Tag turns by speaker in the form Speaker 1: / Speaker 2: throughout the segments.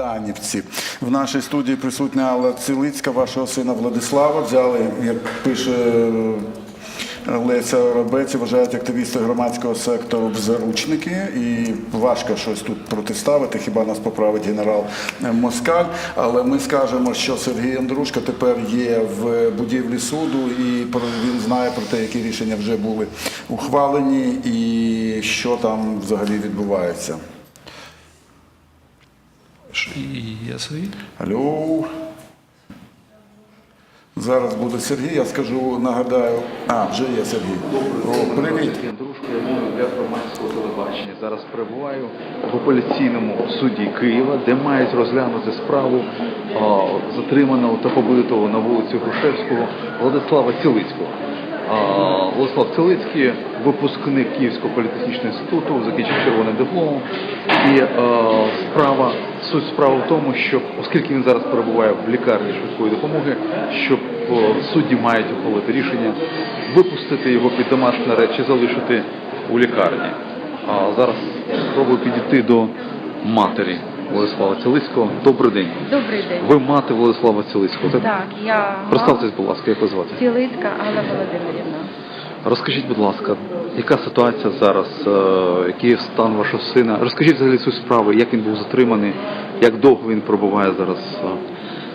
Speaker 1: Автомайданівці. В нашій студії присутня Алла Цилицька, вашого сина Владислава. Взяли, як пише е, Леся Робець, вважають активісти громадського сектору в заручники. І важко щось тут протиставити, хіба нас поправить генерал Москаль. Але ми скажемо, що Сергій Андрушка тепер є в будівлі суду, і він знає про те, які рішення вже були ухвалені, і що там взагалі відбувається.
Speaker 2: Свої?
Speaker 1: Алло. Зараз буде Сергій, я скажу, нагадаю. А, вже є Сергій. О, привіт.
Speaker 3: Я мовлю для громадського телебачення. Зараз перебуваю в апеляційному суді Києва, де мають розглянути справу а, затриманого та побитого на вулиці Грушевського Владислава Цілицького. А, Владислав Цілицький, випускник Київського політехнічного інституту, закінчив червоним дипломом. І а, справа, суть справи в тому, що оскільки він зараз перебуває в лікарні швидкої допомоги, щоб судді мають ухвалити рішення випустити його під домашній арешт чи залишити у лікарні. А зараз спробую підійти до матері Владислава Цілицького. Добрий день.
Speaker 4: Добрий день.
Speaker 3: Ви мати Владислава Цілицького. Так?
Speaker 4: Так, я
Speaker 3: Представтесь, будь ласка, як ви звати?
Speaker 4: Цілицька Алла Володимирівна.
Speaker 3: Розкажіть, будь ласка, яка ситуація зараз, е, який стан вашого сина? Розкажіть взагалі цю справу, як він був затриманий, як довго він пробуває зараз. е,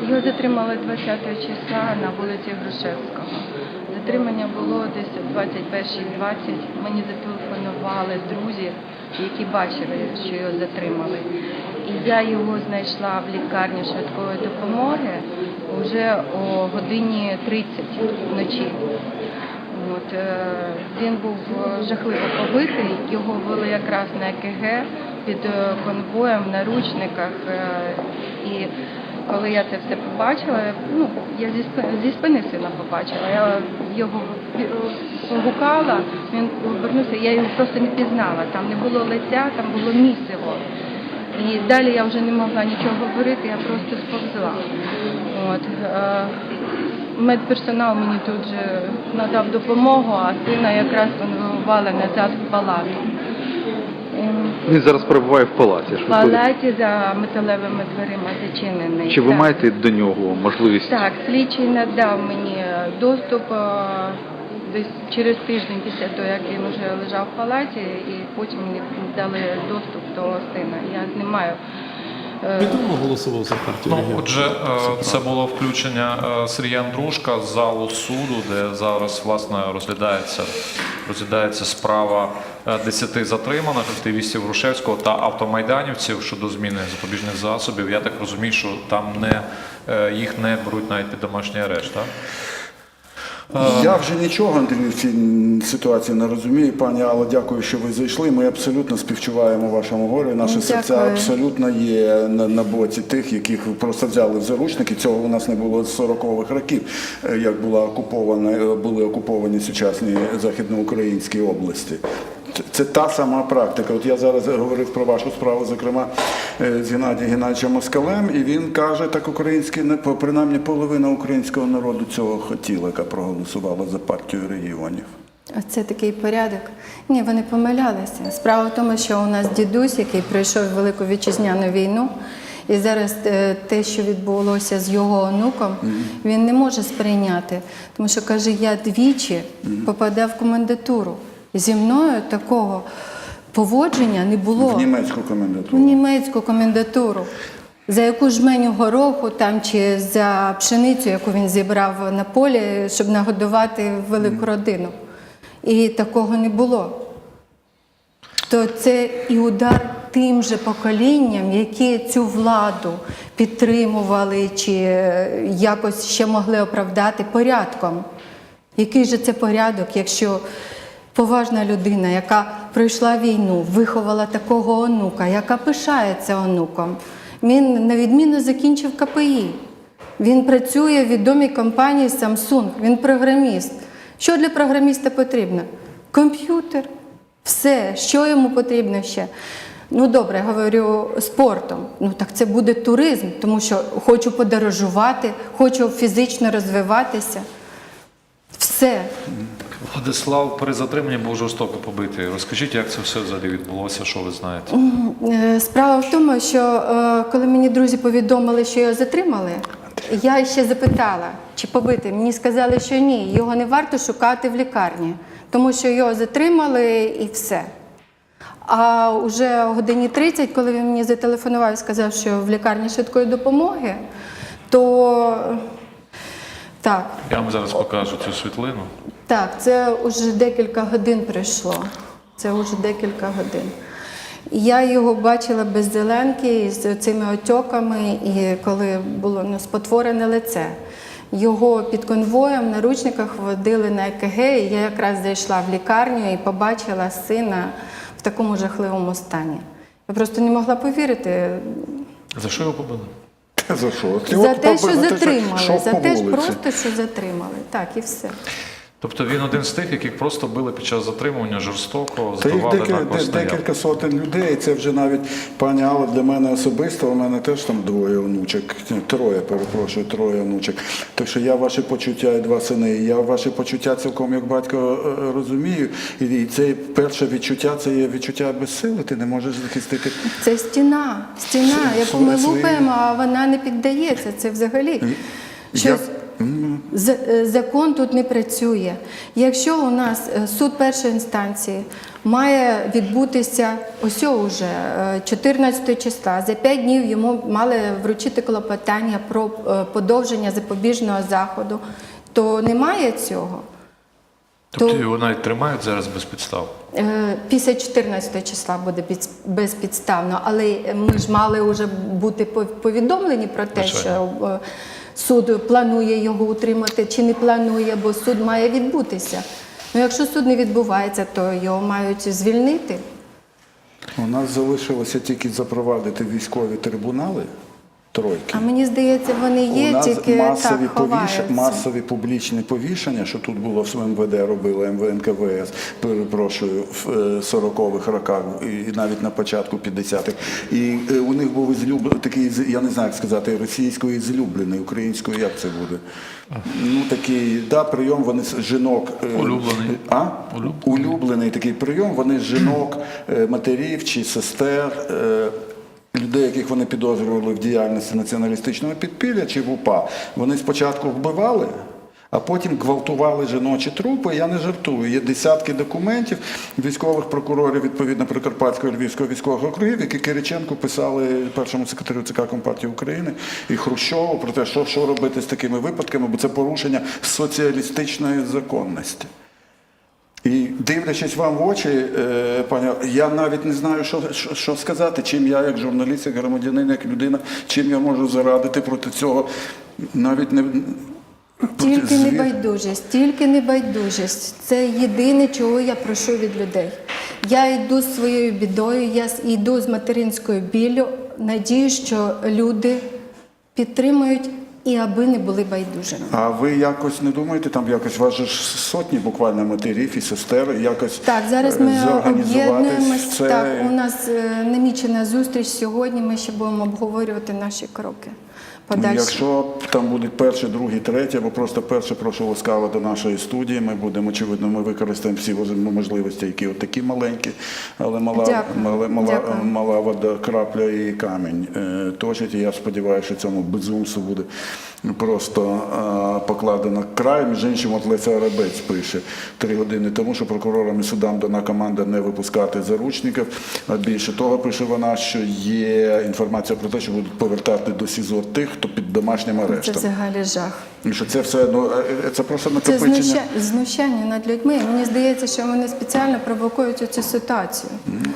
Speaker 4: Його затримали 20 числа на вулиці Грушевського. Затримання було десь о 21.20. Мені зателефонували друзі, які бачили, що його затримали. І я його знайшла в лікарні швидкої допомоги вже о годині 30 вночі. От, е, він був е, жахливо побитий, його вели якраз на ЕКГ під е, конвоєм в наручниках. І коли я це все побачила, ну, я зі спини, зі спини сина побачила, я його погукала, він повернувся, я його просто не пізнала. Там не було лиця, там було місиво. І далі я вже не могла нічого говорити, я просто сповзла. От, медперсонал мені тут же надав допомогу, а сина якраз конвоювали назад в палату. Ем,
Speaker 3: Він зараз перебуває в палаті.
Speaker 4: В палаті за металевими дверима зачинений.
Speaker 3: Чи ви
Speaker 4: Так.
Speaker 3: маєте до нього можливість?
Speaker 4: Так, слідчий надав мені доступ е, десь через тиждень після того, як він вже лежав в палаті, і потім мені дали доступ до сина. Я ним маю. Е,
Speaker 2: Відомо голосував за партію
Speaker 5: Ну, отже, е, це було включення е, Сергія Андрушка з залу суду, де зараз власне розглядається розглядається справа е, 10 затриманих активістів Грушевського та автомайданівців щодо зміни запобіжних засобів. Я так розумію, що там не їх не беруть навіть під домашній арешт. Так?
Speaker 1: Я вже нічого Андрій, в цій ситуації не розумію. Пані Алло, дякую, що ви зайшли. Ми абсолютно співчуваємо вашому горю. Наші
Speaker 4: дякую.
Speaker 1: серця абсолютно є на, на боці тих, яких просто взяли в заручники. Цього у нас не було з 40-х років, е, як була окупована, е, були окуповані сучасні західноукраїнські області. Це- Це та сама практика. От я зараз говорив про вашу справу, зокрема е, з Геннадієм Геннадійовичем Москалем, і він каже, так український принаймні половина українського народу цього хотіла, яка проголосувала за партію регіонів.
Speaker 6: Оце такий порядок. Ні, вони помилялися. Справа в тому, що у нас дідусь, який пройшов Велику вітчизняну війну, і зараз е, те, що відбулося з його онуком, він не може сприйняти. Тому що каже, я двічі попадав в комендатуру. Зі мною такого поводження не було
Speaker 1: В німецьку
Speaker 6: в
Speaker 1: комендатуру.
Speaker 6: німецьку комендатуру. За яку жменю гороху там чи за пшеницю, яку він зібрав на полі, щоб нагодувати велику родину. І такого не було. То це і удар тим же поколінням, які цю владу підтримували чи якось ще могли оправдати порядком. Який же це порядок, якщо поважна людина, яка пройшла війну, виховала такого онука, яка пишається онуком, він на відміну закінчив КПІ. Він працює в відомій компанії Samsung, він програміст. Що для програміста потрібно? Комп'ютер. Все, що йому потрібно ще. Ну добре, говорю спортом. Ну так це буде туризм, тому що хочу подорожувати, хочу фізично розвиватися. Все.
Speaker 5: Владислав при затриманні був жорстоко побитий. Розкажіть, як це все взагалі відбулося, що ви знаєте?
Speaker 6: Е, Справа в тому, що е, коли мені друзі повідомили, що його затримали, я ще запитала, чи побити. Мені сказали, що ні, його не варто шукати в лікарні, тому що його затримали і все. А вже о годині 30, коли він мені зателефонував і сказав, що в лікарні швидкої допомоги, то так,
Speaker 5: Я вам зараз покажу цю світлину.
Speaker 6: Так, це вже декілька годин пройшло. Це вже декілька годин. Я його бачила без зеленки з цими отьоками, і коли було ну, спотворене лице. Його під конвоєм на ручниках водили на ЕКГ, і я якраз зайшла в лікарню і побачила сина в такому жахливому стані. Я просто не могла повірити
Speaker 5: За що його побили?
Speaker 1: За що?
Speaker 6: за те, що затримали, за те, просто що затримали. Так, і все.
Speaker 5: Тобто він один з тих, яких просто били під час затримування жорстоко,
Speaker 1: Та їх декілька,
Speaker 5: на
Speaker 1: де-
Speaker 5: постоянно.
Speaker 1: декілька сотень людей. Це вже навіть пані Алла для мене особисто. У мене теж там двоє онучок, Ні, троє, перепрошую, троє онучок. Так що я ваші почуття і два сини. Я ваші почуття цілком як батько е, розумію. І, і це перше відчуття це є відчуття безсили. Ти не можеш захистити.
Speaker 6: Це стіна, стіна,
Speaker 1: Св-
Speaker 6: яку ми лупаємо, а вона не піддається. Це взагалі щось. Е, Закон тут не працює. Якщо у нас е, суд першої інстанції має відбутися ось уже 14 числа, за 5 днів йому мали вручити клопотання про е, подовження запобіжного заходу, то немає цього.
Speaker 5: Тобто
Speaker 6: то-
Speaker 5: його навіть тримають зараз без підстав.
Speaker 6: Е, Після 14 числа буде безпідставно, але ми ж мали вже бути повідомлені про те,
Speaker 5: Звичайно.
Speaker 6: що е, суд планує його утримати чи не планує, бо суд має відбутися. Ну, якщо суд не відбувається, то його мають звільнити.
Speaker 1: У нас залишилося тільки запровадити військові трибунали тройки.
Speaker 6: А мені здається, вони
Speaker 1: У
Speaker 6: є,
Speaker 1: нас
Speaker 6: тільки
Speaker 1: масові,
Speaker 6: так ховаються.
Speaker 1: масові публічні повішення, що тут було в МВД робили МВНКВС, перепрошую, в е, 40-х роках і навіть на початку 50-х. І е, у них був злюб... такий, я не знаю, як сказати, російською злюблений, українською як це буде? Ну такий, да, прийом вони з жінок. е,
Speaker 5: Улюблений.
Speaker 1: А?
Speaker 5: Улюблений.
Speaker 1: Улюблений такий прийом. Вони з жінок, е, матерів чи сестер. Людей, яких вони підозрювали в діяльності націоналістичного підпілля чи в УПА, вони спочатку вбивали, а потім гвалтували жіночі трупи. Я не жартую. Є десятки документів військових прокурорів відповідно Прикарпатського Львівського військових округів, які Кириченку писали першому секретарю ЦК Компартії України і Хрущову про те, що, що робити з такими випадками, бо це порушення соціалістичної законності. І дивлячись вам в очі, е, пані, я навіть не знаю, що, що, що сказати, чим я, як журналіст, як громадянин, як людина, чим я можу зарадити проти цього. Навіть не
Speaker 6: Тільки небайдужість, тільки небайдужість. Це єдине, чого я прошу від людей. Я йду з своєю бідою, я йду з материнською біллю. Надію, що люди підтримують і аби не були байдужими.
Speaker 1: А ви якось не думаєте, там якось вас же ж сотні буквально матерів і сестер, якось
Speaker 6: Так, зараз
Speaker 1: е,
Speaker 6: ми
Speaker 1: об'єднуємося.
Speaker 6: об'єднуємось.
Speaker 1: це?
Speaker 6: Так, у нас е, намічена зустріч сьогодні. Ми ще будемо обговорювати наші кроки.
Speaker 1: Ну,
Speaker 6: Подальші.
Speaker 1: Якщо там будуть перші, другі, треті, або просто перше, прошу ласкаво до нашої студії. Ми будемо, очевидно, ми використаємо всі можливості, які от такі маленькі, але мала,
Speaker 6: Дякую.
Speaker 1: мала, мала,
Speaker 6: Дякую.
Speaker 1: мала вода, крапля і камінь е, точить. І я сподіваюся, що цьому безумству буде просто е, покладено край. Між іншим, от Леся Арабець пише три години тому, що прокурорам і судам дана команда не випускати заручників. А більше того, пише вона, що є інформація про те, що будуть повертати до СІЗО тих, хто під домашнім
Speaker 6: Це
Speaker 1: арештом.
Speaker 6: взагалі жах.
Speaker 1: І що це все ну це просто
Speaker 6: Це
Speaker 1: накопичення.
Speaker 6: знуща... знущання над людьми. Мені здається, що вони спеціально провокують цю ситуацію.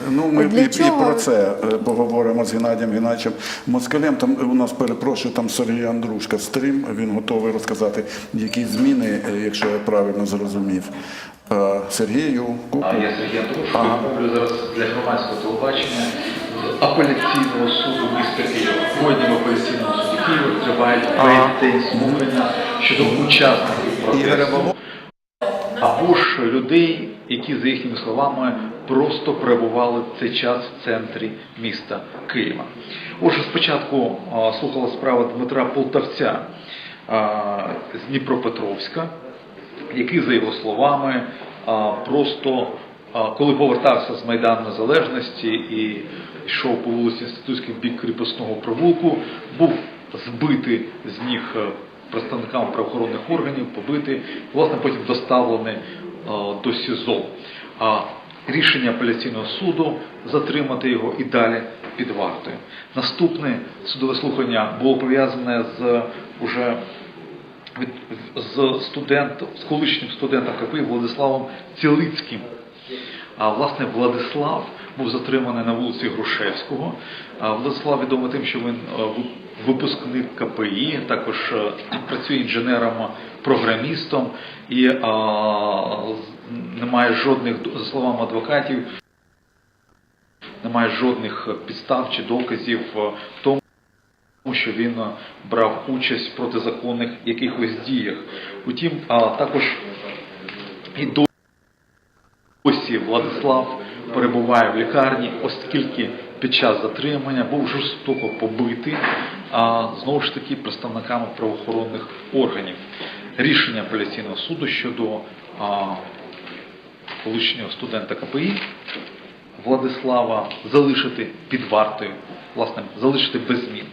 Speaker 1: Ну, ми
Speaker 6: Для
Speaker 1: і, і про це е, поговоримо з Геннадієм Геннадійовичем Москалем. Там у нас перепрошую, там Сергій Андрушка стрім. Він готовий розказати, які зміни, якщо я правильно зрозумів. Сергію, куку.
Speaker 3: А я Сергій Андрушко, роблю зараз для громадського телебачення з апеляційного суду міста Києва. Сьогодні в апеляційному суді Києва тривають день слухання щодо учасників протесту або ж людей, які, за їхніми словами, просто перебували в цей час в центрі міста Києва. Отже, спочатку слухала справа Дмитра Полтавця з Дніпропетровська. який, за його словами, просто коли повертався з Майдану Незалежності і йшов по вулиці Інститутській бік кріпосного провулку, був збитий з ніг е, представниками правоохоронних органів, побитий, власне, потім доставлений е, до СІЗО. А рішення апеляційного суду затримати його і далі під вартою. Наступне судове слухання було пов'язане з уже з студентом, з колишнім студентом КПІ Владиславом Цілицьким. А власне Владислав був затриманий на вулиці Грушевського. Владислав відомий тим, що він е, випускник КПІ, також е, працює інженером-програмістом і а, немає жодних, за словами адвокатів, немає жодних підстав чи доказів е, в тому. Тому що він е, брав участь в протизаконних якихось діях. Утім, а, також і досі Владислав перебуває в лікарні, оскільки під час затримання був жорстоко побитий, знову ж таки представниками правоохоронних органів. Рішення апеляційного суду щодо колишнього студента КПІ Владислава залишити під вартою, власне, залишити без змін.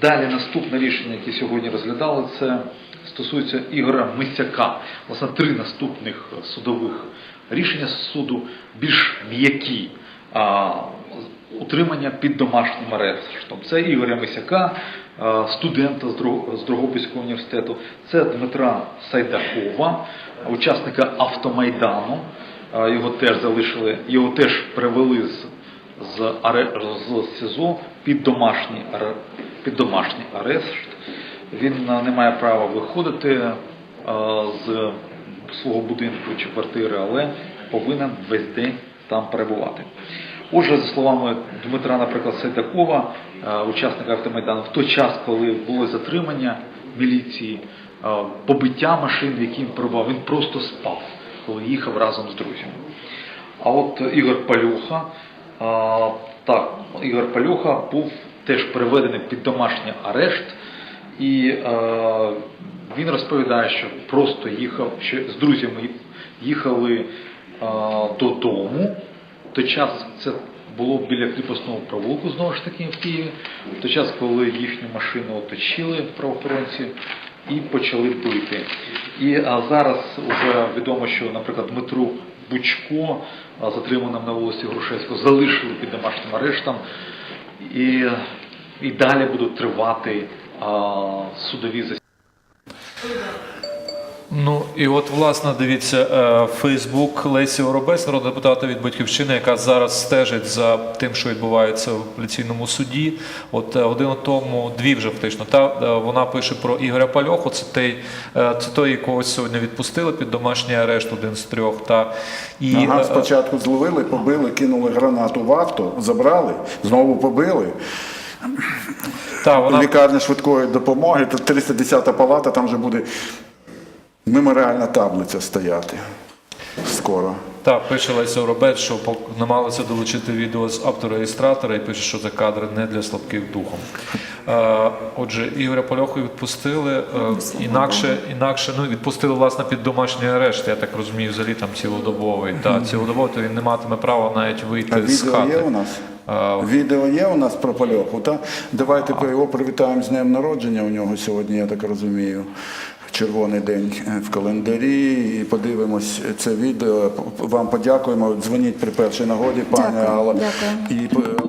Speaker 3: Далі наступне рішення, яке сьогодні розглядали, це стосується Ігоря Мисяка. Власне, три наступних судових рішення суду більш м'які. Утримання під домашнім арештом. Це Ігоря Мисяка, студента з Дрог- Дрогобицького університету, це Дмитра Сайдакова, учасника автомайдану. Його теж залишили, його теж привели з, з, з СІЗО під домашній, під домашній арешт. Він не має права виходити з свого будинку чи квартири, але повинен весь день там перебувати. Отже, за словами Дмитра, наприклад, Сайдакова, е, учасника автомайдану, в той час, коли було затримання міліції, е, побиття машин, в якій він перебував, він просто спав, коли їхав разом з друзями. А от Ігор Палюха, так, Ігор Палюха був теж переведений під домашній арешт, і е, він розповідає, що просто їхав, що з друзями їхали е, додому. В той час це було біля кріпосного провулку, знову ж таки, в Києві, в той час, коли їхню машину оточили правоохоронці і почали бити. І а зараз вже відомо, що, наприклад, Дмитру Бучко, затриманим на вулиці Грушевського, залишили під домашнім арештом. І, і далі будуть тривати а, судові засідання.
Speaker 5: Ну і от власне дивіться е, Фейсбук Лесі Оробець, народна депутата від батьківщини, яка зараз стежить за тим, що відбувається в апеляційному суді. От е, годину тому, дві вже фактично, та е, вона пише про Ігоря Пальоху. Це той, це той, якого сьогодні відпустили під домашній арешт, один з трьох. Та і
Speaker 1: Ага, спочатку зловили, побили, кинули гранату в авто, забрали, знову побили.
Speaker 5: Та вона
Speaker 1: Лікарня швидкої допомоги, тут 310 палата, там вже буде меморіальна таблиця стояти скоро.
Speaker 5: Так, пише Леся Оробець, що намагалися долучити відео з автореєстратора і пише, що це кадри не для слабких духом. Е, отже, Ігоря Польоху відпустили. е, інакше, інакше ну, відпустили власне під домашній арешт, я так розумію, взагалі там цілодобовий. Та, цілодобовий, то він не матиме права навіть
Speaker 1: А
Speaker 5: вийти з хати.
Speaker 1: є у нас? Відео є у нас про Польоху, так? Давайте його привітаємо з днем народження у нього сьогодні, я так розумію. Червоний день в календарі. І подивимось це відео. Вам подякуємо. Дзвоніть при першій нагоді, пані
Speaker 6: Дякую,
Speaker 1: Алла.
Speaker 6: дякую.
Speaker 1: І е,